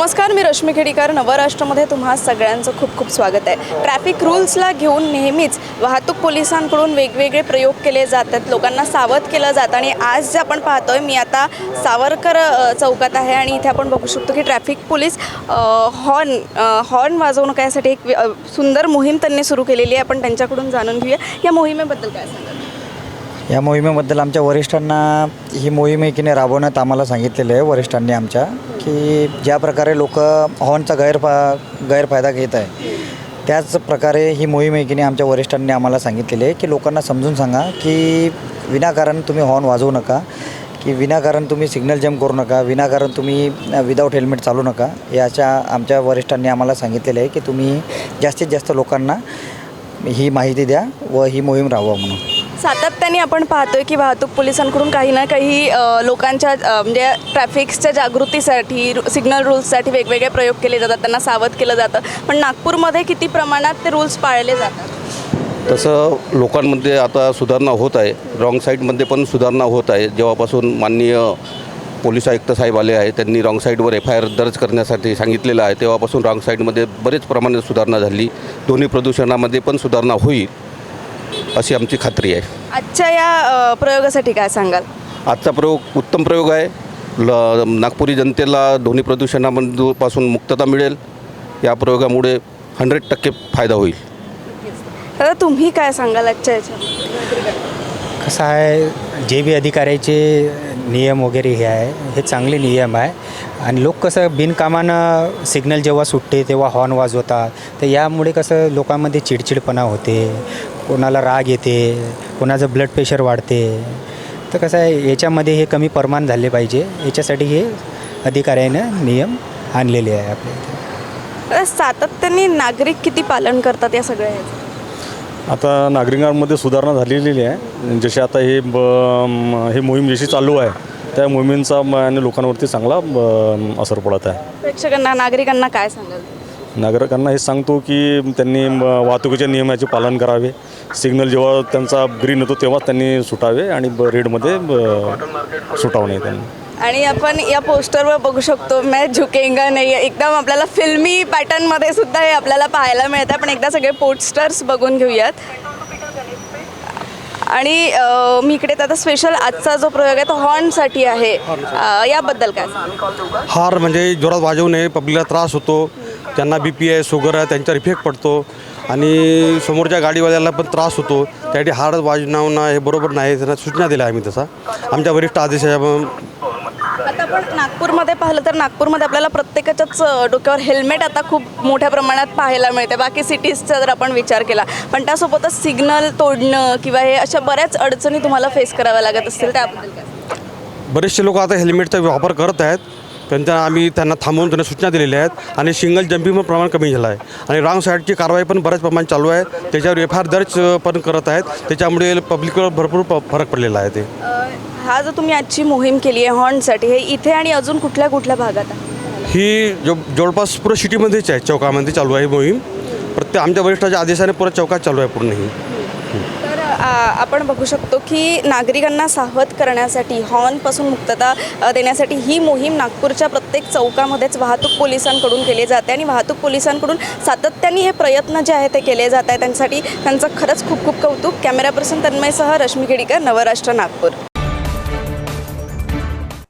नमस्कार मी रश्मी खेडीकर. नवराष्ट्रामध्ये तुम्हा सगळ्यांचं खूप खूप स्वागत आहे. ट्रॅफिक रूल्सला घेऊन नेहमीच वाहतूक पोलिसांकडून वेगवेगळे प्रयोग केले जातात. लोकांना सावध केलं जातं आणि आज जे आपण पाहतोय मी आता सावरकर चौकात आहे आणि इथे आपण बघू शकतो की ट्रॅफिक पोलीस हॉर्न हॉर्न वाजवणं यासाठी एक सुंदर मोहीम त्यांनी सुरू केलेली आहे. आपण त्यांच्याकडून जाणून घेऊया. या मोहिमेबद्दल काय सांगाल? या मोहिमेबद्दल आमच्या वरिष्ठांना ही मोहीम एकीने राबवण्यात आम्हाला सांगितलेलं आहे. वरिष्ठांनी आमच्या की ज्या प्रकारे लोक हॉर्नचा गैरफा गैरफायदा घेत आहे त्याच प्रकारे ही मोहीम एकीने आमच्या वरिष्ठांनी आम्हाला सांगितलेली आहे की लोकांना समजून सांगा की विनाकारण तुम्ही हॉर्न वाजवू नका की विनाकारण तुम्ही सिग्नल जम्प करू नका विनाकारण तुम्ही विदाऊट हेल्मेट चालू नका. याच्या आमच्या वरिष्ठांनी आम्हाला सांगितलेलं आहे की तुम्ही जास्तीत जास्त लोकांना ही माहिती द्या व ही मोहीम राबवा म्हणून. सातत्याने आपण पाहतोय की वाहतूक पोलिसांकडून काही ना काही लोकांच्या म्हणजे ट्रॅफिक्सच्या जागृतीसाठी सिग्नल रूल्ससाठी वेगवेगळे प्रयोग केले जातात त्यांना सावध केलं जातं. पण नागपूरमध्ये किती प्रमाणात ते रूल्स पाळले जातात? तसं लोकांमध्ये आता सुधारणा होत आहे. रॉंग साईडमध्ये पण सुधारणा होत आहे. जेव्हापासून माननीय पोलीस आयुक्त साहेब आले आहे त्यांनी रॉंग साईडवर एफ आय आर दर्ज करण्यासाठी सांगितलेलं आहे. तेव्हापासून रॉंग साईडमध्ये बरेच प्रमाणात सुधारणा झाली. दोन्ही प्रदूषणामध्ये पण सुधारणा होईल. अशी आमची खात्री आहे. आजच्या या अ, प्रयोगासाठी काय सांगाल? आजचा प्रयोग उत्तम प्रयोग आहे. ल नागपुरी जनतेला ध्वनी प्रदूषणापासून मुक्तता मिळेल. या प्रयोगामुळे हंड्रेड टक्के फायदा होईल. दादा तुम्ही काय सांगाल आजच्या याच्या कसं आहे जे बी अधिकाऱ्याचे नियम वगैरे हे आहे हे चांगले नियम आहे. आणि लोक कसं बिनकामानं सिग्नल जेव्हा सुटते तेव्हा हॉर्न वाजवतात तर यामुळे कसं लोकांमध्ये चिडचिडपणा होते कोणाला राग येते कोणाचं ब्लड प्रेशर वाढते. तर कसं आहे याच्यामध्ये हे कमी प्रमाण झाले पाहिजे. याच्यासाठी हे अधिकाऱ्यानं नियम आणलेले आहे आपल्या इथे सातत्याने नागरिक किती पालन करतात या सगळ्या ह्याचं? आता नागरिकांमध्ये सुधारणा झालेली आहे. जसे आता हे ब हे मोहीम जशी चालू आहे त्या मोहिमेचा आणि लोकांवरती चांगला ब- असर पडत आहे. प्रेक्षकांना नागरिकांना काय सांगाल? नागरिकांना हे सांगतो की त्यांनी म- वाहतुकीच्या नियमाचे पालन करावे. सिग्नल जेव्हा त्यांचा ग्रीन होतो तेव्हाच त्यांनी सुटावे आणि ब रेडमध्ये ब- सुटावं त्यांनी. आणि आपण या पोस्टरवर बघू शकतो मैं झुकेंगा नाही एकदम आपल्याला फिल्मी पॅटर्नमध्ये सुद्धा हे आपल्याला पाहायला मिळतं पण एकदा सगळे पोस्टर्स बघून घेऊयात. आणि मी इकडे आता स्पेशल आजचा जो प्रयोग आहे तो हॉर्नसाठी आहे. याबद्दल काय? हॉर्न हार म्हणजे जोरात वाजवू नये पब्लिकला त्रास होतो ज्यांना बी पी आहे शुगर आहे त्यांच्यावर इफेक्ट पडतो. आणि समोरच्या गाडीवाल्याला पण त्रास होतो. त्यासाठी हार वाजवणं हे बरोबर नाही त्यांना सूचना दिल्या आम्ही तसा. आमच्या वरिष्ठ आदेशाच्या आता आपण नागपूरमध्ये पाहिलं तर नागपूरमध्ये आपल्याला प्रत्येकाच्याच डोक्यावर हेल्मेट आता खूप मोठ्या प्रमाणात पाहायला मिळते. बाकी सिटीजचा जर आपण विचार केला पण त्यासोबतच सिग्नल तोडणं किंवा हे अशा बऱ्याच अडचणी तुम्हाला फेस कराव्या लागत असतील त्याबद्दल बरेचसे लोक आता हेल्मेटचा वापर करत आहेत त्यांच्या आम्ही त्यांना थांबवून त्यांना सूचना दिलेल्या आहेत आणि सिंगल जम्पिंग प्रमाण कमी झालं आहे. आणि रांग साईडची कारवाई पण बऱ्याच प्रमाणात चालू आहे. त्याच्यावर एफ आर दर्ज पण करत आहेत. त्याच्यामुळे पब्लिकवर भरपूर प- फरक पडलेला आहे ते. हा जो तुम्ही आजची मोहीम केली आहे हॉर्नसाठी हे इथे आणि अजून कुठल्या कुठल्या भागात आहे? ही जो जवळपास पुरं सिटीमध्येच आहे चौकामध्ये चालू आहे ही मोहीम. प्रत्येक आमच्या वरिष्ठाच्या आदेशाने पुरं चौकात चालू आहे पूर्ण ही. तर आपण बघू शकतो की नागरिकांना सावध करण्यासाठी हॉर्नपासून मुक्तता अ, देण्यासाठी ही मोहीम नागपूरच्या प्रत्येक चौकामध्येच वाहतूक पोलिसांकडून केली जाते आणि वाहतूक पोलिसांकडून सातत्याने हे प्रयत्न जे आहे ते केले जात आहे त्यांच्यासाठी त्यांचं खरंच खूप खूप कौतुक. कॅमेरा पर्सन तन्मयसह रश्मी खेडीकर नवराष्ट्र नागपूर.